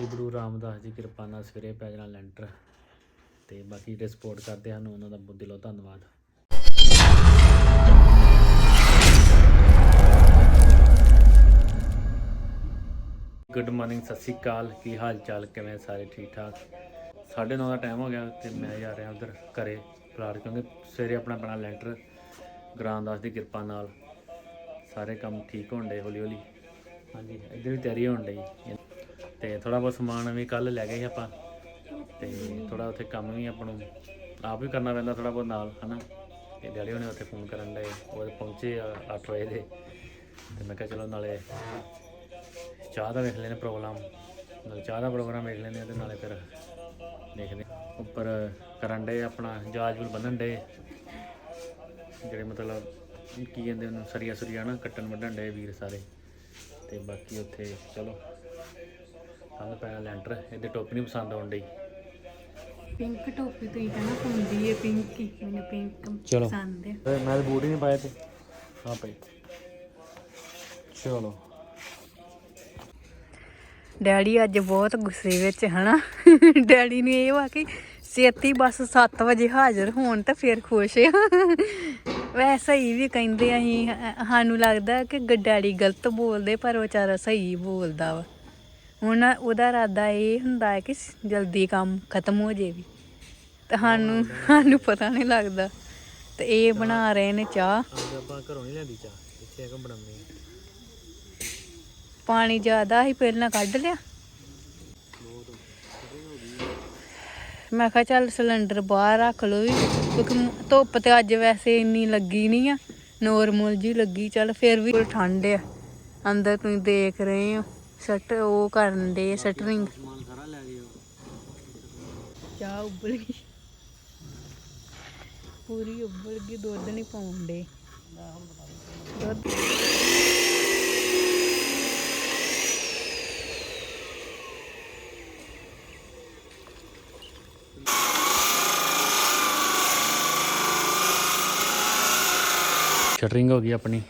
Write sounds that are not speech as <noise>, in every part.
ਸ੍ਰੀ ਗੁਰੂ ਰਾਮਦਾਸ ਜੀ ਕਿਰਪਾ ਨਾਲ ਸਵੇਰੇ ਪੈ ਜਾਣਾ ਲੈਂਟਰ ਤੇ ਬਾਕੀ ਜਿਹੜੇ ਸਪੋਰਟ ਕਰਦੇ ਹਨ ਉਹਨਾਂ ਦਾ ਬਹੁਤ ਦਿਲੋਂ ਧੰਨਵਾਦ। ਗੁੱਡ ਮਾਰਨਿੰਗ ਸਤਿ ਸ਼੍ਰੀ ਅਕਾਲ। ਕੀ ਹਾਲ ਚਾਲ ਕਿਵੇਂ ਸਾਰੇ ਠੀਕ ਠਾਕ ਸਾਢੇ ਨੌ ਦਾ ਟਾਈਮ ਹੋ ਗਿਆ ਤੇ ਮੈਂ ਜਾ ਰਿਹਾ ਉਧਰ ਘਰੇ ਪਲਾਟ ਕਿਉਂਕਿ ਸਵੇਰੇ ਆਪਣਾ ਬਣਾ ਲੈਂਟਰ ਗ੍ਰਾਮਦਾਸ ਦੀ ਕਿਰਪਾ ਨਾਲ। ਸਾਰੇ ਕੰਮ ਠੀਕ ਹੋਣ ਡੇ ਹੌਲੀ ਹੌਲੀ ਹਾਂਜੀ, ਇੱਧਰ ਵੀ ਤਿਆਰੀ ਹੋਣ ਡਈ। ਤੇ ਥੋੜਾ ਬਹੁਤ ਸਮਾਨ ਵੀ ਕੱਲ ਲੈ ਗਏ ਆਪਾਂ ਤੇ ਥੋੜਾ ਉੱਥੇ ਕੰਮ ਵੀ ਆਪਾਂ ਨੂੰ ਆਪ ਵੀ ਕਰਨਾ ਪੈਂਦਾ ਥੋੜਾ ਬਹੁਤ ਨਾਲ, ਹਨਾ? ਤੇ ਡੈਡੀ ਹੁਣੇ ਉੱਥੇ ਫੋਨ ਕਰਨ ਡਏ, ਉਹ ਪਹੁੰਚੇ 8 ਵਜੇ ਦੇ ਤੇ ਮੈਂ ਕਿਹਾ ਚਲੋ ਨਾਲੇ ਚਾਹ ਦਾ ਵੇਖ ਲੈਨੇ ਪ੍ਰੋਗਰਾਮ, ਨਾਲੇ ਚਾਹ ਦਾ ਪ੍ਰੋਗਰਾਮ ਵੇਖ ਲੈਨੇ ਤੇ ਨਾਲੇ ਫਿਰ ਦੇਖਦੇ ਉੱਪਰ ਕਰਨ ਡੇ ਆਪਣਾ, ਜਹਾਜ਼ ਵੀ ਬੰਨਣ ਡੇ ਜਿਹੜੇ ਮਤਲਬ ਕੀ ਕਹਿੰਦੇ ਉਹਨੂੰ ਸਰੀਆ ਸੁਰੀਆ ਨਾ ਕੱਟਣ ਵੱਢਣ ਡੇ ਵੀਰ ਸਾਰੇ। ਤੇ ਬਾਕੀ ਉੱਥੇ, ਚਲੋ। ਕੱਲ ਪੈਣਾ ਲੈਂਟਰ ਇਹਦੇ ਟੋਪੀ ਨਹੀਂ ਪਸੰਦ ਆਉਣ ਡਈ। ਪਿੰਕ ਟੋਪੀ ਤੁਸੀਂ ਕਹਿੰਦਾ ਹੁੰਦੀ ਹੈ ਪਿੰਕ ਹੀ ਮੈਨੂੰ ਪਿੰਕ ਚਲੋ। ਪਸੰਦ ਹੈ ਤੇ ਮੈਂ ਤਾਂ ਬੂਟ ਹੀ ਨਹੀਂ ਪਾਇਆ ਤੇ। ਹਾਂ ਭਾਈ। ਚਲੋ। ਡੈਡੀ ਅੱਜ ਬਹੁਤ ਗੁੱਸੇ ਵਿੱਚ ਹਨਾ। ਡੈਡੀ ਨੂੰ ਇਹ ਵਾ ਕਿ ਛੇਤੀ ਬਸ 7 ਵਜੇ ਹਾਜ਼ਰ ਹੋਣ ਤਾਂ ਫਿਰ ਖੁਸ਼ ਆ। ਵੈਸੇ ਹੀ ਵੀ ਕਹਿੰਦੇ ਅਸੀਂ ਅ- ਸਾਨੂੰ ਲੱਗਦਾ ਕਿ ਗ- ਡੈਡੀ ਗਲਤ ਬੋਲਦੇ ਪਰ ਉਹ ਵਿਚਾਰਾ ਸਹੀ ਬੋਲਦਾ ਵਾ। ਹੁਣ ਉਹਦਾ ਇਰਾਦਾ ਇਹ ਹੁੰਦਾ ਹੈ ਕਿ ਜਲਦੀ ਕੰਮ ਖਤਮ ਹੋ ਜੇ ਵੀ। ਤੇ ਸਾਨੂੰ ਪਤਾ ਨਹੀਂ ਲੱਗਦਾ। ਤੇ ਇਹ ਬਣਾ ਰਹੇ ਨੇ ਚਾਹ। ਅੱਜ ਆਪਾਂ ਘਰੋਂ ਨਹੀਂ ਲੈਂਦੀ ਚਾਹ। ਇੱਥੇ ਆ ਕੇ ਬਣਾਉਂਦੇ ਪਾਣੀ ਜ਼ਿਆਦਾ ਹੀ ਪਹਿਲਾਂ ਕੱਢ ਲਿਆ। ਮੈਂ ਕਿਹਾ ਚੱਲ ਸਿਲੰਡਰ ਬਾਹਰ ਰੱਖ ਲਓ ਵੀ। ਕਿਉਂਕਿ ਮ- ਧੁੱਪ ਤੇ ਅੱਜ ਵੈਸੇ ਇੰਨੀ ਲੱਗੀ ਨਹੀਂ ਆ। ਨੋਰਮਲ ਜੀ ਲੱਗੀ ਚੱਲ ਫਿਰ ਵੀ ਠੰਡ ਆ। ਅੰਦਰ ਤੁਸੀਂ ਦੇਖ ਰਹੇ ਹੋ। ਸਟ ਉਹ ਕਰਨ ਦੇ ਸਟਰਿੰਗ। ਸਮਾਨ ਸਾਰਾ ਲੈ ਗਏ ਚਾਹ ਉਬਲ ਗਈ। ਪੂਰੀ ਉਬਲ ਗਈ ਦੁੱਧ ਨਹੀਂ ਪਾਉਂਦੇ ਦੁੱਧ ਸ਼ਟਰਿੰਗ ਹੋ ਗਈ ਆਪਣੀ।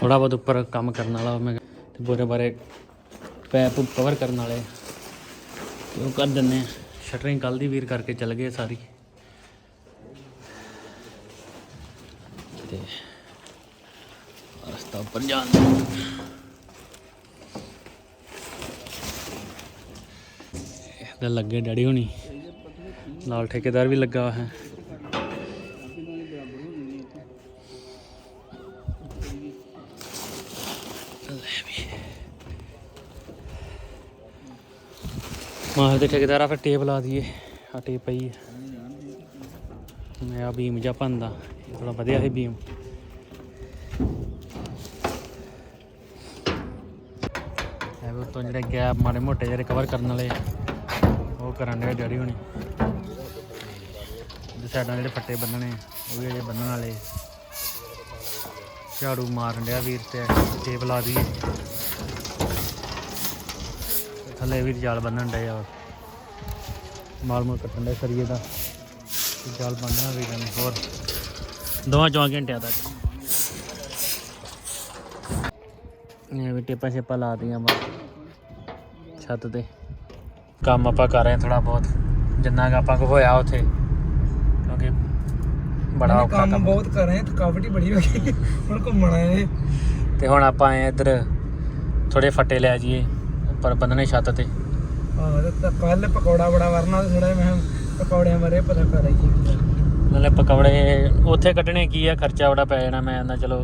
ਥੋੜਾ ਬਹੁਤ ਉੱਪਰ ਕੰਮ ਕਰਨ ਵਾਲਾ ਮੈਂ ਤੇ ਬੋਰੇ ਬਾਰੇ ਪੈਪ ਕਵਰ ਕਰਨ ਵਾਲੇ। ਤੇ ਉਹ ਕਰ ਦਿੰਨੇ ਆ। ਸ਼ਟਰਿੰਗ ਕੱਲ ਦੀ ਵੀਰ ਕਰਕੇ ਚੱਲ ਗਏ ਸਾਰੀ। ਤੇ ਰਸਤਾ ਉੱਪਰ ਜਾਣ ਦਾ। ਲੱਗੇ ਡੈਡੀ ਹੋਣੀ। ਨਾਲ ਠੇਕੇਦਾਰ ਵੀ ਲੱਗਾ ਹੋਇਆ ਹੈ। ਮਾਹ ਦੇ ਠੇਕੇਦਾਰਾ ਫਿਰ ਟੇਪ ਲਾ ਦਈਏ। ਆ ਟੇਪ ਪਈ ਹੈ ਮੈਂ ਆ ਬੀਮ ਜਾ ਪੰਦਾ ਥੋੜਾ ਵਧੀਆ ਹੈ ਬੀਮ। ਇਹ ਉੱਤੋਂ ਜਿਹੜੇ ਗੈਪ ਮਾੜੇ ਮੋਟੇ ਜਿਹੜੇ ਕਵਰ ਕਰਨ ਵਾਲੇ ਉਹ ਕਰਨ ਦੇ ਡੈਡੀ ਹੋਣੀ। ਦੇ ਸਾਈਡਾਂ ਜਿਹੜੇ ਫੱਟੇ ਬੰਨਣੇ ਉਹ ਵੀ ਜਿਹੜੇ ਬੰਨਣ ਵਾਲੇ ਝਾੜੂ ਮਾਰਨ ਡਿਆ ਵੀਰ ਤੇ, ਟੇਪ ਲਾ ਦਈਏ। ਥੱਲੇ ਵੀ ਜਾਲ ਬੰਨਣ ਡਿਆ ਮਾਲ ਮੂਲ ਕੱਟਣ ਦੇ ਸਰੀਏ ਦਾ। ਜਾਲ ਬੰਨਣਾ ਵੀ ਕਰਨੀ ਹੋਰ? ਦੋਵਾਂ ਚੌਂ ਘੰਟਿਆਂ ਤੱਕ। ਇਹ ਵੀ ਟੇਪਾਂ ਛੇਪਾਂ ਲਾ ਦੀਆਂ ਬਾ ਛੱਤ ਤੇ। ਕੰਮ ਆਪਾਂ ਕਰ ਰਹੇ ਥੋੜਾ ਬਹੁਤ। ਜਿੰਨਾ ਕੁ ਆਪਾਂ ਕੋ ਹੋਇਆ ਉੱਥੇ। ਕਿਉਂਕਿ ਬੜਾ ਔਖਾ ਕੰਮ ਬਹੁਤ ਕਰ ਰਹੇ ਹਾਂ, ਥਕਾਵਟ ਹੀ ਬੜੀ ਹੋ ਗਈ। ਹੁਣ ਘੁੰਮਣ ਨੇ ਤੇ ਹੁਣ ਆਪਾਂ ਆਏ ਇੱਧਰ ਥੋੜੇ ਫੱਟੇ ਲੈ ਜਾਈਏ। ਉੱਪਰ ਬੰਨਣੇ ਛੱਤ ਤੇ। ਹਾਂ ਤਾਂ ਕੱਲ ਪਕੌੜਾ ਬੜਾ ਵਰਨਾ ਥੋੜਾ ਮੈਂ ਪਕੌੜਿਆਂ ਬਾਰੇ ਪਤਾ ਕਰ ਆਈਏ ਨਾਲੇ ਪਕੌੜੇ ਉੱਥੇ ਕੱਢਣੇ ਕੀ ਆ? ਖਰਚਾ ਬੜਾ ਪੈ ਜਾਣਾ ਮੈਂ ਨਾ ਚਲੋ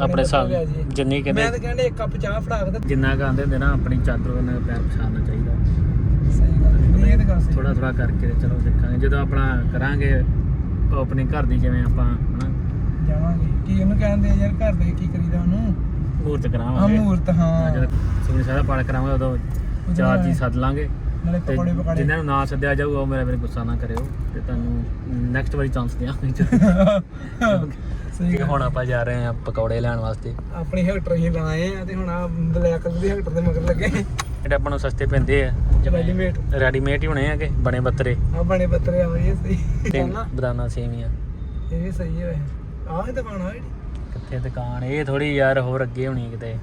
ਆਪਣੇ ਹਿਸਾਬ। ਜਿੰਨੀ ਮੈਂ ਕਹਿੰਦੇ ਤਾਂ ਕਹਿੰਦੇ ਇੱਕ ਕੱਪ ਚਾਹ ਫੜਾ ਕੇ ਜਿੰਨਾ ਕੁ ਆਂਦੇ ਹੁੰਦੇ ਨਾ ਆਪਣੀ ਚਾਦਰ ਦਾ ਪੈਰ ਪਛਾਣਨਾ ਚਾਹੀਦਾ। ਥੋੜਾ ਥੋੜਾ ਕਰਕੇ ਚਲੋ ਦੇਖਾਂਗੇ ਜਦੋਂ ਆਪਣਾ ਕਰਾਂਗੇ ਆਪਣੀ ਘਰ ਦੀ ਜਿਵੇਂ ਆਪਾਂ ਹਨਾ। ਜਾਵਾਂਗੇ। ਕੀ ਉਹਨੂੰ ਕਹਿੰਦੇ ਆ ਯਾਰ ਘਰ ਦੇ ਕੀ ਕਰੀਦਾ ਉਹਨੂੰ? ਮੂਰਤ ਆ ਕਰਾਵਾਂਗੇ ਮੂਰਤ ਹਾਂ। ਜਦੋਂ ਸੁਣੀ ਸਾਰਾ ਪਾਠ ਕਰਾਵਾਂਗੇ ਉਦੋਂ ਚਾਰ ਜੀ ਸੱਦ ਲਾਂਗੇ। ਨਾਲੇ ਤੇ ਪਕੌੜੇ ਪਕਾੜੇ। ਜਿਨ੍ਹਾਂ ਨੂੰ ਨਾ ਸੱਦਿਆ ਜਾਊਗਾ ਉਹ ਮੇਰਾ ਮੇਰੇ ਗੁੱਸਾ ਨਾ ਕਰਿਓ ਤੇ ਤੁਹਾਨੂੰ ਨੈਕਸਟ ਵਾਰੀ ਚਾਂਸ ਦਿਆਂਗੇ। <laughs> ਸਹੀ ਕਿ ਗੱਲ। ਹੁਣ ਆਪਾਂ ਜਾ ਰਹੇ ਹਾਂ ਪਕੌੜੇ ਲੈਣ ਵਾਸਤੇ। ਆਪਣੀ ਹੈਕਟਰ ਹੀ ਲਾਏ ਆ ਤੇ ਹੁਣ ਆ ਬਲੈਕ ਦੀ ਹੈਕਟਰ ਦੇ ਮਗਰ ਲੱਗੇ। ਜਿਹੜੇ ਆਪਾਂ ਨੂੰ ਸਸਤੇ ਪੈਂਦੇ ਆ ਰੈਡੀਮੇਡ ਰੈਡੀਮੇਡ ਹੀ ਹੋਣੇ ਆ ਕਿ ਬਣੇ ਬੱਤਰੇ। ਆ ਬਣੇ ਬੱਤਰੇ ਆ ਇਹ ਸਹੀ। ਤੇ ਨਾ ਬਦਾਨਾ ਸੇਵੀਆਂ। ਇਹ ਵੀ ਸਹੀ ਹੈ ਆਹ ਹੀ ਦੁਕਾਨ ਆ ਜਿਹੜੀ। ਕਿੱਥੇ ਦੁਕਾਨ ਇਹ ਥੋੜੀ ਯਾਰ ਹੋਰ ਅੱਗੇ ਹੋਣੀ ਕਿਤੇ।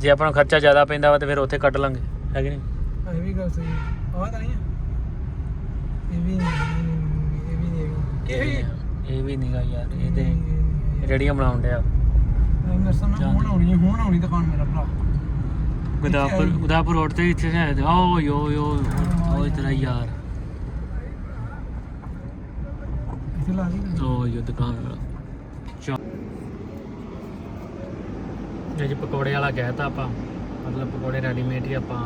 ਜੇ ਆਪਾਂ ਨੂੰ ਖਰਚਾ ਜ਼ਿਆਦਾ ਪੈਂਦਾ ਵਾ ਤੇ ਫਿਰ ਉੱਥੇ ਕੱਟ ਲਾਂਗੇ ਹੈ ਕਿ ਨਹੀਂ? ਇਹ ਵੀ ਗੱਲ ਸਹੀ ਆ ਤਾਂ ਨਹੀਂ ਇਹ ਵੀ ਨਹੀਂ ਇਹ ਵੀ ਨਹੀਂ ਇਹ ਵੀ ਨਹੀਂਗਾ ਯਾਰ ਇਹ ਤੇ ਰੇੜੀਆਂ ਬਣਾਉਣ ਡਿਆ। ਮੇਰੇ ਸਾਹਮਣੇ ਹੁਣ ਆਉਣੀ ਹੁਣ ਆਉਣੀ ਦੁਕਾਨ ਮੇਰਾ ਭਰਾ। ਗੁਦਾਪੁਰ ਗੁਦਾਪੁਰ ਰੋਡ ਤੇ ਇੱਥੇ ਹੈ ਓ ਯੋ ਯੋ ਤੇਰਾ ਯਾਰ। ਇੱਥੇ ਲਾ ਦੀ ਓ ਯੋ ਦੁਕਾਨ ਚਾ ਜੇ ਪਕੌੜੇ ਵਾਲਾ ਕਹਿਤਾ ਆਪਾਂ। ਮਤਲਬ ਪਕੌੜੇ ਰੈਡੀਮੇਡ ਹੀ ਆਪਾਂ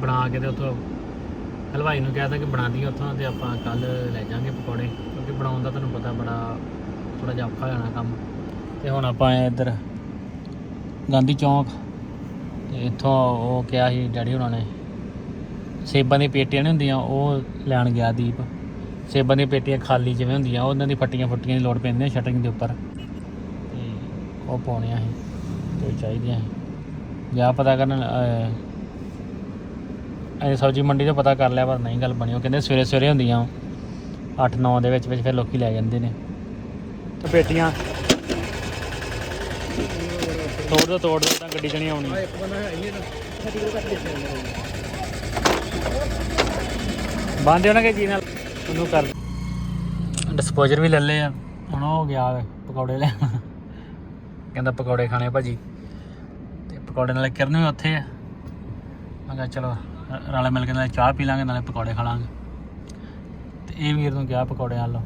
ਬਣਾ ਕੇ ਤੇ ਉੱਥੋਂ ਹਲਵਾਈ ਨੂੰ ਕਹਿਤਾ ਕਿ ਬਣਾ ਦੀ ਉੱਥੋਂ ਤੇ ਆਪਾਂ ਕੱਲ ਲੈ ਜਾਾਂਗੇ ਪਕੌੜੇ। ਕਿਉਂਕਿ ਬਣਾਉਣ ਦਾ ਤੁਹਾਨੂੰ ਪਤਾ ਬੜਾ ਥੋੜਾ ਜਿਹਾ ਔਖਾ ਹੋ ਜਾਣਾ ਕੰਮ। ਤੇ ਹੁਣ ਆਪਾਂ ਆਏ ਇੱਧਰ ਗਾਂਧੀ ਚੌਂਕ, ਤੇ ਇੱਥੋਂ ਉਹ ਕਿਹਾ ਸੀ ਡੈਡੀ ਉਹਨਾਂ ਨੇ, ਸੇਬਾਂ ਦੀਆਂ ਪੇਟੀਆਂ ਨਹੀਂ ਹੁੰਦੀਆਂ, ਉਹ ਲੈਣ ਗਿਆ ਦੀਪ। ਸੇਬਾਂ ਦੀਆਂ ਪੇਟੀਆਂ ਖਾਲੀ ਜਿਵੇਂ ਹੁੰਦੀਆਂ ਉਹਨਾਂ ਦੀ ਫੱਟੀਆਂ ਫੁੱਟੀਆਂ ਦੀ ਲੋੜ ਪੈਂਦੀ ਹੈ ਸ਼ਟਰਿੰਗ ਦੇ ਉੱਪਰ। ਤੇ ਉਹ ਪਾਉਣੀਆਂ ਸੀ ਤੇ ਚਾਹੀਦੀਆਂ ਸੀ। ਗਿਆ ਪਤਾ ਕਰਨ ਅਜੇ ਸਬਜ਼ੀ ਮੰਡੀ ਤੋਂ ਪਤਾ ਕਰ ਲਿਆ ਪਰ ਨਹੀਂ ਗੱਲ ਬਣੀ। ਉਹ ਕਹਿੰਦੇ ਸਵੇਰੇ ਸਵੇਰੇ ਹੁੰਦੀਆਂ 8-9 ਦੇ ਵਿੱਚ ਵਿੱਚ ਫਿਰ ਲੋਕੀ ਲੈ ਜਾਂਦੇ ਨੇ। ਤੇ ਪੇਟੀਆਂ? ਤੋੜ ਦੋ ਤੋੜ ਦੋ ਤਾਂ ਗੱਡੀ ਚ ਨਹੀਂ ਆਉਣੀ। ਹੈ ਹੀ ਬੰਦੇ ਉਹਨਾਂ ਕੇ ਜੀ ਨਾਲ? ਉਹਨੂੰ ਕਰ ਡਿਸਪੋਜ਼ਰ ਵੀ ਲੈ ਲਏ ਆ। ਹੁਣ ਉਹ ਹੋ ਗਿਆ ਪਕੌੜੇ ਲੈਣ ਕਹਿੰਦਾ ਪਕੌੜੇ ਖਾਣੇ ਭਾਜੀ। ਤੇ ਪਕੌੜੇ ਨਾਲੇ ਕਿਰਨ ਵੀ ਉੱਥੇ ਆ। ਮੈਂ ਕਿਹਾ ਚਲੋ ਰਲ ਮਿਲ ਕੇ ਨਾਲੇ ਚਾਹ ਪੀ ਲਾਂਗੇ ਨਾਲੇ ਪਕੌੜੇ ਖਾ ਲਾਂਗੇ। ਤੇ ਇਹ ਵੀਰ ਨੂੰ ਕਿਹਾ ਪਕੌੜੇ ਆ ਲਓ।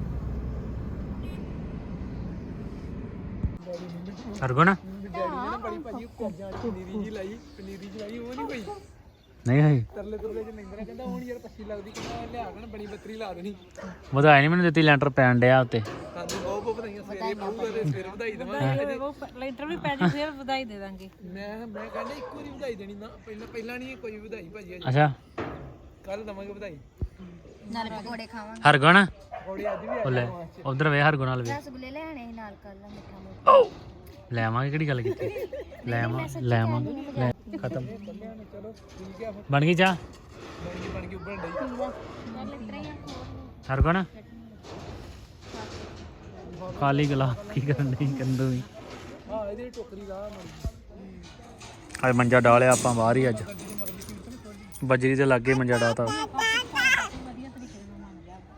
ਅਰਗੁਣ? ਬੜੀ ਭਾਜੀ ਪਨੀਰੀ ਜੀ ਲਾਈ ਪਨੀਰੀ ਜੀ ਲਾਈ ਉਹ ਨਹੀਂ ਕੋਈ ਨਹੀਂ ਹੋਈ ਤਰਲੇ ਤਰਲੇ ਚ ਕਹਿੰਦਾ ਹੁਣ ਯਾਰ ਪੱਛੀ ਲੱਗਦੀ ਕਹਿੰਦਾ ਲਿਆ ਕੇ ਬਣੀ ਬੱਤਰੀ ਲਾ ਦੇਣੀ। ਵਧਾਈ ਨਹੀਂ ਮੈਨੂੰ ਦਿੱਤੀ ਲੈਂਟਰ ਪੈਣ ਡਿਆ ਉੱਤੇ। ਸਾਨੂੰ ਬਹੁਤ ਬਹੁਤ ਵਧਾਈਆਂ ਸਵੇਰੇ ਪਊਗਾ ਤੇ ਸਵੇਰੇ ਵਧਾਈ ਦੇਵਾਂਗੇ। ਉਹ ਲੈਂਟਰ ਵੀ ਪੈ ਜੇ ਫਿਰ ਵਧਾਈ ਦੇ ਦਾਂਗੇ। ਮੈਂ ਮੈਂ ਕਹਿੰਦਾ ਇੱਕੋ ਵਾਰੀ ਵਧਾਈ ਦੇਣੀ ਨਾ ਪਹਿਲਾਂ ਪਹਿਲਾਂ ਨਹੀਂ ਕੋਈ ਵਧਾਈ ਭਾਜੀ ਅੱਜ ਅੱਛਾ। ਕੱਲ ਦਵਾਂਗੇ ਵਧਾਈ। ਨਾਲ ਪਕੌੜੇ ਖਾਵਾਂਗੇ। ਹਰਗੁਣ? ਥੋੜੀ ਅੱਜ ਵੀ ਉਹ ਲੈ ਉਧਰ ਵੇ ਹਰਗੁਣ ਨਾਲ ਵੇ। ਰਸਗੁੱਲੇ ਲੈਣੇ ਸੀ ਨਾਲ ਕੱਲ ਮਿੱਠਾ ਮੁੱਠਾ ਲੈ ਆਵਾਂਗੇ ਕਿਹੜੀ ਗੱਲ ਕੀਤੀ? ਲੈ ਆਵਾਂ ਲੈ ਖਤਮ। ਆ ਬਣ ਗਈ ਚਾਹ? ਹਰਗੁਣ? ਕਾਲੀ ਗਲਾ ਕੀ ਕਰਨ ਨਹੀਂ ਕੰਦੂ ਹਾਂ ਇਹਦੇ ਟੋਕਰੀ ਦਾ ਅੱਜ ਮੰਜਾ ਡਾਲਿਆ ਆਪਾਂ ਬਾਹਰ ਹੀ ਅੱਜ। ਬਜਰੀ ਦੇ ਲਾਗੇ ਮੰਜਾ ਡਾਤਾ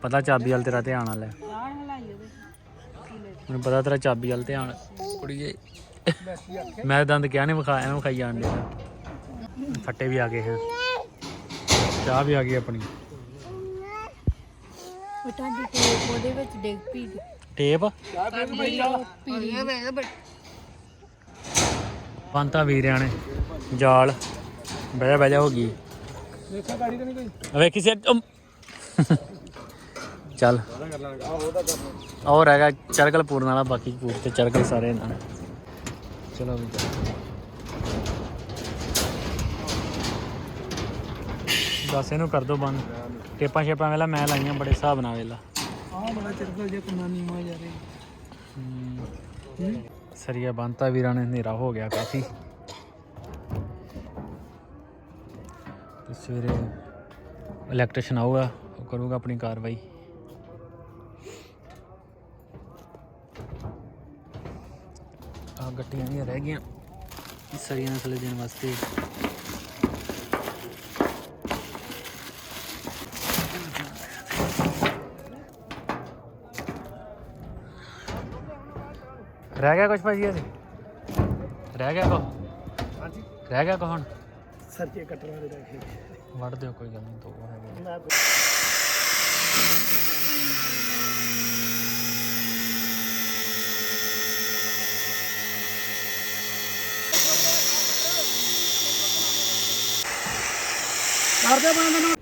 ਪਤਾ ਚਾਬੀ ਵਾਲ ਤੇਰਾ ਧਿਆਨ ਵਾਲਾ ਮੈਨੂੰ ਪਤਾ ਤੇਰਾ ਚਾਬੀ ਵਾਲ ਧਿਆਨ। ਕੁੜੀਏ ਮੈਂ ਦੰਦ ਕਿਹਾ ਨਹੀਂ ਵਿਖਾ ਐਵੇਂ ਖਾਈ ਜਾਣ ਦੇ ਫੱਟੇ ਵੀ ਆ ਗਏ ਹੈ ਚਾਹ ਵੀ ਆ ਗਈ ਆਪਣੀ ਉਹ ਤੁਹਾਡੀ ਟੇਪ ਉਹਦੇ ਵਿੱਚ ਡਿੱਗ ਪਈ ਟੇਪ ਪੀਲੀ ਪੰਤਾ ਵੀਰਿਆਂ ਨੇ ਜਾਲ ਬਹਿ ਜਾ ਬਹਿ ਜਾ ਹੋ ਗਈ ਦੇਖਾ ਗਾੜੀ ਤਾਂ ਨਹੀਂ ਕੋਈ ਵੇਖੀ ਸੇ ਚੱਲ ਹੋਰ ਹੈਗਾ ਚਰਗਲ ਪੂਰਨ ਵਾਲਾ ਬਾਕੀ ਪੂਰ ਤੇ ਚਰਗਲ ਸਾਰੇ ਇਹਨਾਂ ਨੇ ਚਲੋ ਵੀ ਦੱਸ ਇਹਨੂੰ ਕਰ ਦੋ ਬੰਦ। ਟੇਪਾਂ ਸ਼ੇਪਾਂ ਵੇਲਾ ਮੈਂ ਲਾਈਆਂ ਬੜੇ ਹਿਸਾਬ ਨਾਲ ਵੇਲਾ। ਆਹ ਬੜਾ ਚਿਰਕਲ ਜੇ ਕੁੰਨਾ ਨੀਵਾ ਜਾ ਰਹੀ। ਸਰੀਆ ਬੰਤਾ ਵੀਰਾਂ ਨੇ ਹਨੇਰਾ ਹੋ ਗਿਆ ਕਾਫੀ। ਤੇ ਸਵੇਰੇ ਇਲੈਕਟ੍ਰੀਸ਼ਨ ਆਊਗਾ ਉਹ ਕਰੂਗਾ ਆਪਣੀ ਕਾਰਵਾਈ। ਆ ਗੱਟੀਆਂ ਨਹੀਂ ਰਹਿ ਗਈਆਂ ਸਰੀਆ ਨੂੰ ਥੱਲੇ ਦੇਣ ਵਾਸਤੇ। ਰਹਿ ਗਿਆ ਕੁਝ ਭਾਜੀ ਅਜੇ ਰਹਿ ਗਿਆ ਕੋ ਹਾਂਜੀ। ਰਹਿ ਗਿਆ ਕੋ ਹੁਣ ਸਰਚੇ ਕੱਟਣਾ ਦੇ ਰੱਖੇ ਵੜ ਦਿਓ ਕੋਈ ਗੱਲ ਨਹੀਂ ਦੋ ਹੈਗੇ ਕਰਦੇ ਬੰਦ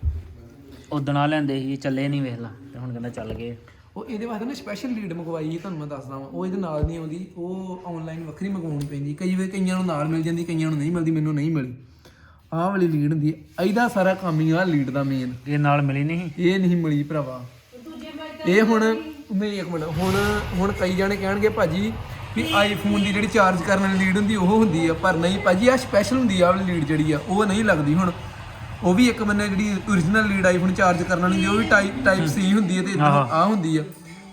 ਉਦਣ ਆ ਲੈਂਦੇ ਸੀ ਚੱਲੇ ਨਹੀਂ ਵੇਖ ਲਾ। ਤੇ ਹੁਣ ਕਹਿੰਦਾ ਚੱਲ ਗਏ। ਉਹ ਇਹਦੇ ਵਾਸਤੇ ਨਾ ਸਪੈਸ਼ਲ ਲੀਡ ਮੰਗਵਾਈ ਹੈ ਤੁਹਾਨੂੰ ਮੈਂ ਦੱਸਦਾ ਵਾਂ। ਉਹ ਇਹਦੇ ਨਾਲ ਨਹੀਂ ਆਉਂਦੀ ਉਹ ਆਨਲਾਈਨ ਵੱਖਰੀ ਮੰਗਵਾਉਣੀ ਪੈਂਦੀ। ਕਈ ਵੇ ਕਈਆਂ ਨੂੰ ਨਾਲ ਮਿਲ ਜਾਂਦੀ ਕਈਆਂ ਨੂੰ ਨਹੀਂ ਮਿਲਦੀ ਮੈਨੂੰ ਨਹੀਂ ਮਿਲੀ। ਆਹ ਵਾਲੀ ਲੀਡ ਹੁੰਦੀ ਹੈ। ਇਹਦਾ ਸਾਰਾ ਕੰਮ ਹੀ ਆ ਲੀਡ ਦਾ ਮੇਨ ਇਹ ਨਾਲ ਮਿਲੀ ਨਹੀਂ ਇਹ ਨਹੀਂ ਮਿਲੀ ਭਰਾਵਾ। ਇਹ ਹੁਣ ਨਹੀਂ ਇੱਕ ਮਿੰਟ। ਹੁਣ ਹੁਣ ਕਈ ਜਾਣੇ ਕਹਿਣਗੇ ਭਾਜੀ ਵੀ ਆਈਫੋਨ ਦੀ ਜਿਹੜੀ ਚਾਰਜ ਕਰਨ ਵਾਲੀ ਲੀਡ ਹੁੰਦੀ ਉਹ ਹੁੰਦੀ ਆ। ਪਰ ਨਹੀਂ ਭਾਜੀ ਆ ਸਪੈਸ਼ਲ ਹੁੰਦੀ ਆ ਵਾਲੀ ਲੀਡ ਜਿਹੜੀ ਆ ਉਹ ਨਹੀਂ ਲੱਗਦੀ ਹੁਣ। ਉਹ ਵੀ ਇੱਕ ਬੰਨੇ ਜਿਹੜੀ origignal ਲੀਡ ਆਈਫੋਨ ਚਾਰਜ ਕਰਨ ਵਾਲੀ ਹੁੰਦੀ ਉਹ ਵੀ ਟਾਈਪ ਟਾਈਪ ਸੀ ਹੁੰਦੀ ਹੈ ਤੇ ਆ ਹੁੰਦੀ ਆ।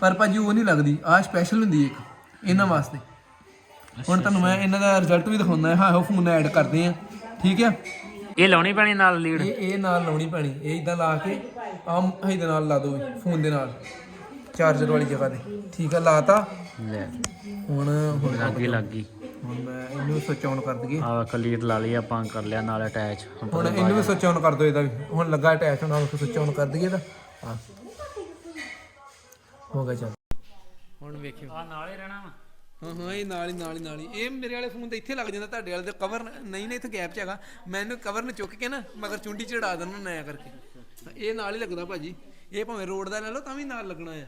ਪਰ ਭਾਜੀ ਉਹ ਨਹੀਂ ਲੱਗਦੀ ਆ ਸਪੈਸ਼ਲ ਹੁੰਦੀ ਇੱਕ ਇਹਨਾਂ ਵਾਸਤੇ। ਹੁਣ ਤੁਹਾਨੂੰ ਮੈਂ ਇਹਨਾਂ ਦਾ ਰਿਜ਼ਲਟ ਵੀ ਦਿਖਾਉਂਦਾ ਹਾਂ। ਉਹ ਫੋਨ ਐਡ ਕਰਦੇ ਆ ਠੀਕ ਆ? ਇਹ ਲਾਉਣੀ ਪੈਣੀ ਨਾਲ ਲੀਡ ਇਹ ਇਹ ਨਾਲ ਲਾਉਣੀ ਪੈਣੀ ਇਹ ਇਦਾਂ ਲਾ ਕੇ ਆਮ ਇਹਦੇ ਨਾਲ ਲਾ ਦੋ ਫੋਨ ਦੇ ਨਾਲ। ਚਾਰਜਰ ਵਾਲੀ ਜਗ੍ਹਾ ਤੇ। ਠੀਕ ਆ ਲਾਤਾ। ਲੈ। ਹੁਣ ਹੁਣ ਲੱਗੀ ਲੱਗੀ ਹੁਣ ਮੈਂ ਇਹਨੂੰ ਸਵਿਚ ਆਨ ਕਰ ਦਈਏ। ਆਹ ਵੇਖੋ ਲੀਡ ਲਾ ਲਈ ਆਪਾਂ ਕਰ ਲਿਆ ਨਾਲ ਅਟੈਚ ਹੁਣ ਇਹਨੂੰ ਵੀ ਸਵਿਚ ਆਨ ਕਰ ਦੋ ਇਹਦਾ ਵੀ। ਹੁਣ ਲੱਗਾ ਅਟੈਚ ਹੋਣਾ ਉਹ ਸਵਿਚ ਆਨ ਕਰ ਦਈਏ ਇਹਦਾ। ਹਾਂ। ਹੋ ਗਿਆ ਚੱਲ। ਹੁਣ ਵੇਖਿਓ। ਆ ਨਾਲ ਹੀ ਰਹਿਣਾ ਵਾ। ਹਾਂ ਹਾਂ ਇਹ ਨਾਲ ਹੀ ਨਾਲ ਹੀ ਨਾਲ ਹੀ। ਇਹ ਮੇਰੇ ਵਾਲੇ ਫੋਨ ਤੇ ਇੱਥੇ ਲੱਗ ਜਾਂਦਾ ਤੁਹਾਡੇ ਵਾਲੇ ਦੇ ਕਵਰ ਨਹੀਂ ਨਾ ਇੱਥੇ ਗੈਪ ਚ ਹੈਗਾ। ਮੈਂ ਇਹਨੂੰ ਕਵਰ ਨੂੰ ਚੁੱਕ ਕੇ ਨਾ ਮਗਰ ਚੁੰਡੀ ਚੜਾ ਦਿੰਦਾ ਨਾਇਆ ਕਰਕੇ। ਇਹ ਨਾਲ ਹੀ ਲੱਗਦਾ ਭਾਜੀ। ਇਹ ਭਾਵੇਂ ਰੋਡ ਦਾ ਲੈ ਲਓ ਤਾਂ ਵੀ ਨਾਲ ਲੱਗਣਾ ਆ।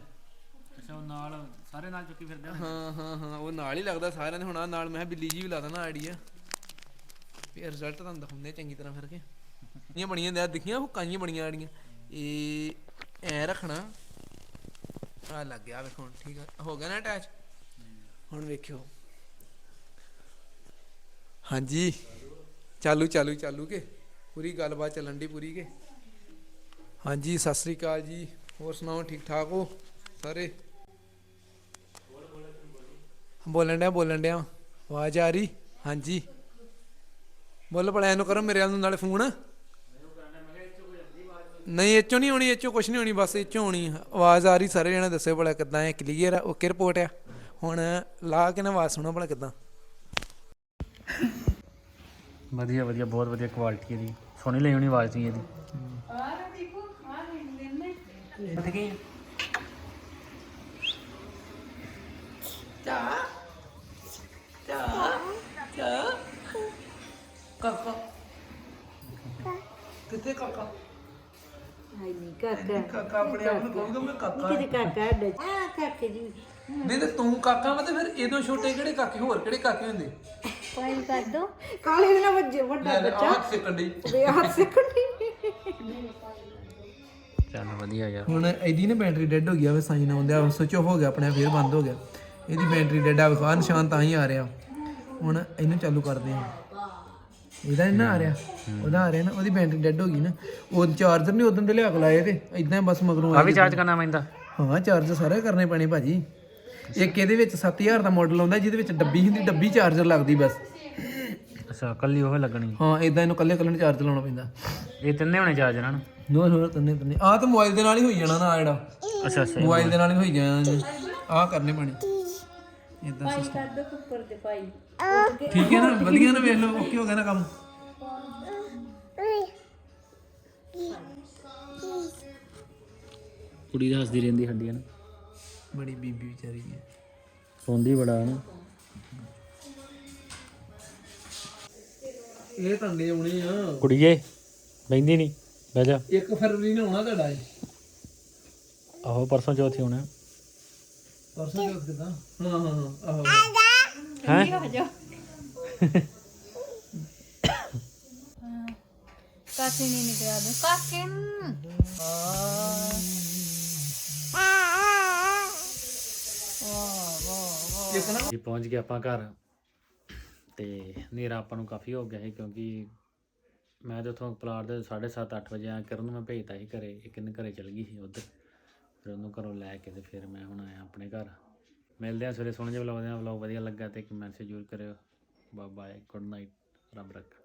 ਅੱਛਾ ਨਾਲ ਸਾਰੇ ਨਾਲ ਚੁੱਕੀ ਫਿਰਦੇ ਹਾਂ ਹਾਂ ਹਾਂ, ਉਹ ਨਾਲ ਹੀ ਲੱਗਦਾ ਸਾਰਿਆਂ ਦੇ, ਹੁਣ ਨਾਲ ਮੈਂ ਕਿਹਾ ਬਿੱਲੀ ਜੀ ਵੀ ਲਾ ਦੇਣਾ ਆਈਡੀਆ ਫਿਰ ਰਿਜ਼ਲਟ ਤੁਹਾਨੂੰ ਦਿਖਾਉਂਦੇ ਚੰਗੀ ਤਰ੍ਹਾਂ ਫਿਰ ਕੇ। ਇਹ ਬਣੀਆਂ ਨੇ ਦਿਖੀਆਂ ਹੁੱਕਾਈਆਂ ਬਣੀਆਂ ਆੜੀਆਂ ਇਹ, ਐ ਰੱਖਣਾ। ਆ ਲੱਗ ਗਿਆ ਵੇਖੋ ਹੁਣ, ਠੀਕ ਆ। ਹੋ ਗਿਆ ਨਾ ਅਟੈਚ ਹੁਣ ਵੇਖਿਓ। ਹਾਂਜੀ। ਚਾਲੂ ਚਾਲੂ ਚਾਲੂ ਕੇ। ਪੂਰੀ ਗੱਲਬਾਤ ਚੱਲਣ ਦੀ ਪੂਰੀ ਕੇ। ਹਾਂਜੀ, ਸਤਿ ਸ੍ਰੀ ਅਕਾਲ ਜੀ। ਹੋਰ ਸੁਣਾਓ, ਠੀਕ ਠਾਕ ਹੋ? ਸਾਰੇ? ਬੋਲਣ ਡਿਆ ਬੋਲਣ ਡਿਆ। ਆਵਾਜ਼ ਆ ਰਹੀ? ਹਾਂਜੀ। ਬੋਲ ਭਲਾ ਇਹਨੂੰ ਕਰੋ ਮੇਰੇ ਵੱਲ ਨੂੰ ਨਾਲੇ ਫੋਨ। ਨਹੀਂ ਇੱਚੋ ਨਹੀਂ ਆਉਣੀ ਇੱਚੋ ਕੁਛ ਨਹੀਂ ਹੋਣੀ ਬਸ ਇੱਚੋ ਆ। ਆਵਾਜ਼ ਆ ਰਹੀ ਸਾਰੇ ਜਣੇ ਦੱਸਿਓ ਭਲਾ ਕਿੱਦਾਂ ਹੈ ਕਲੀਅਰ ਆ ਓਕੇ ਰਿਪੋਰਟ ਆ। ਹੁਣ ਲਾ ਕੇ ਨਾ ਆਵਾਜ਼ ਸੁਣੋ ਭਲਾ ਕਿੱਦਾਂ। ਵਧੀਆ ਵਧੀਆ ਬਹੁਤ ਵਧੀਆ ਕੁਆਲਿਟੀ ਇਹਦੀ ਸੋਹਣੀ ਲਈ ਹੋਣੀ ਆਵਾਜ਼ ਦੀ ਇਹਦੀ। ਕਾਕਾ ਕਿੱਥੇ ਕਾਕਾ। ਹਾਈ ਨੀ ਕਾਕਾ ਕਾਕਾ ਆਪਣੇ ਆਪ ਨੂੰ ਕਹੂਗਾ ਮੈਂ ਕਾਕਾ ਕਿਤੇ ਕਾਕਾ ਡ ਆ। ਕਾਕੇ ਜੀ। ਨਹੀਂ ਤੇ ਤੂੰ ਕਾਕਾ ਵਾ ਤੇ ਫਿਰ ਇਹਦੋਂ ਛੋਟੇ ਕਿਹੜੇ ਕਾਕੇ ਹੋਰ ਕਿਹੜੇ ਕਾਕੇ ਹੁੰਦੇ? ਪਾਈ ਕਰ ਦੋ। ਕਾਲੇ ਦੇ ਨਾਲ ਵੱਜੇ ਵੱਡਾ ਲੈ ਆਹ ਸੈਕੰਡ ਹੀ ਵੇ ਹੱਥ ਸਿੱਕਣੀ ਚੱਲ ਵਧੀਆ ਯਾਰ। ਹੁਣ ਇਹਦੀ ਨਾ ਬੈਟਰੀ ਡੈੱਡ ਹੋ ਗਿਆ ਵੇ ਸਾਈਨ ਆਉਂਦਿਆ ਸਵਿਚ ਆਫ ਹੋ ਗਿਆ ਆਪਣੇ ਆਪ ਫੇਰ ਬੰਦ ਹੋ ਗਿਆ। ਇਹਦੀ ਬੈਟਰੀ ਡੈੱਡ ਆ ਵਿਖਾ ਨਿਸ਼ਾਨ ਤਾਂ ਹੀ ਆ ਰਿਹਾ। ਹੁਣ ਇਹਨੂੰ ਚਾਲੂ ਕਰਦੇ ਹਾਂ। ਇਹਦਾ ਨੀ ਨਾ ਆ ਰਿਹਾ। ਉਹਦਾ ਆ ਰਿਹਾ ਨਾ ਉਹਦੀ ਬੈਟਰੀ ਡੈੱਡ ਹੋ ਗਈ ਨਾ। ਉਹ ਚਾਰਜਰ ਨਹੀਂ ਉਦੋਂ ਦੇ ਲਿਆ ਕੇ ਲਾਏ ਤੇ ਇਦਾਂ ਬਸ ਮਗਰੋਂ ਆ ਵੀ ਚਾਰਜ ਕਰਨਾ ਪੈਂਦਾ। ਹਾਂ ਚਾਰਜਰ ਸਾਰੇ ਕਰਨੇ ਪੈਣੇ ਭਾਜੀ। ਇੱਕ ਇਹਦੇ ਵਿੱਚ 7000 ਦਾ ਮਾਡਲ ਆਉਂਦਾ ਜਿਹਦੇ ਵਿੱਚ ਡੱਬੀ ਹੁੰਦੀ ਡੱਬੀ ਚਾਰਜਰ ਲੱਗਦੀ ਬਸ। ਅੱਛਾ ਕੱਲੀ ਉਹ ਲੱਗਣੀ। ਹਾਂ ਇਦਾਂ ਇਹਨੂੰ ਕੱਲੇ ਕੱਲੇ ਚਾਰਜ ਲਾਉਣਾ ਪੈਂਦਾ। ਇਹ ਤਿੰਨੇ ਹੋਣੇ ਚਾਰਜ ਇਹਨਾਂ ਨੂੰ ਨੋ ਨੋ ਤੰਨੇ ਤੰਨੇ। ਆ ਤਾਂ ਮੋਬਾਈਲ ਦੇ ਨਾਲ ਹੀ ਹੋਈ ਜਾਣਾ ਨਾ ਆਹ ਜਿਹੜਾ। ਅੱਛਾ ਅੱਛਾ ਮੋਬਾਈਲ ਦੇ ਨਾਲ ਹੀ ਹੋਈ ਜਾਣਾ ਆ ਕਰਨੇ ਪੈਣੇ। ਇਦਾਂ ਕਰ ਦੋ ਉੱਪਰ ਤੇ ਪਾਈ ਠੀਕ ਹੈ ਨਾ? ਵਧੀਆ ਨਾ ਵੇਖ ਲਓ ਓਕੇ ਹੋ ਗਿਆ ਨਾ ਕੰਮ? ਕੁੜੀ ਦਾ ਹੱਸਦੀ ਰਹਿੰਦੀ ਹੱਡੀਆਂ ਨੂੰ ਬੜੀ ਬੀਬੀ ਵਿਚਾਰੀ ਹੈ। ਸੌਂਦੀ ਬੜਾ ਨਾ। ਇਹ ਟੰਡੇ ਆਉਣੇ ਆ। ਕੁੜੀਏ ਬੈਂਦੀ ਨਹੀਂ ਬਹਿ ਜਾ। 1 ਫਰਵਰੀ ਨੂੰ ਆਉਣਾ ਤੁਹਾਡਾ ਇਹ। ਆਹੋ ਪਰਸੋਂ ਚੌਥੀ ਹੋਣਾ ਪਰਸੋਂ ਚੌਥ ਕਿਦਾਂ ਹਾਂ ਹਾਂ ਹਾਂ ਆਹੋ। ਹੈ ਕਾਕੇ ਨੇ ਨਿਕਲਿਆ ਦੋ ਕਾਕੇ ਇੱਕ ਨਾ ਜੀ ਪਹੁੰਚ ਗਏ ਆਪਾਂ ਘਰ। ਤੇ ਹਨੇਰਾ ਆਪਾਂ ਨੂੰ ਕਾਫੀ ਹੋ ਗਿਆ ਸੀ ਕਿਉਂਕਿ ਮੈਂ ਤੇ ਉੱਥੋਂ ਪਲਾਟ ਦੇ 7:30 8 ਵਜੇ ਆ ਕਰਨ ਨੂੰ ਮੈਂ ਭੇਜਤਾ ਸੀ ਘਰੇ। ਇਹ ਕਿੰਨੇ ਘਰੇ ਚਲ ਗਈ ਸੀ ਉੱਧਰ। ਫਿਰ ਉਹਨੂੰ ਘਰੋਂ ਲੈ ਕੇ ਤੇ ਫਿਰ ਮੈਂ ਹੁਣ ਆਇਆ ਆਪਣੇ ਘਰ। ਮਿਲਦੇ ਆ ਸਵੇਰੇ ਸੋਹਣੇ ਜਿਹੇ ਵਲੌਗ ਦੇ ਵਲੌਗ ਵਧੀਆ ਲੱਗਾ ਤੇ ਕਮੈਂਟ ਜ਼ਰੂਰ ਕਰਿਓ। ਬਾਏ ਬਾਏ ਗੁੱਡ ਨਾਈਟ ਰੱਬ ਰੱਖ।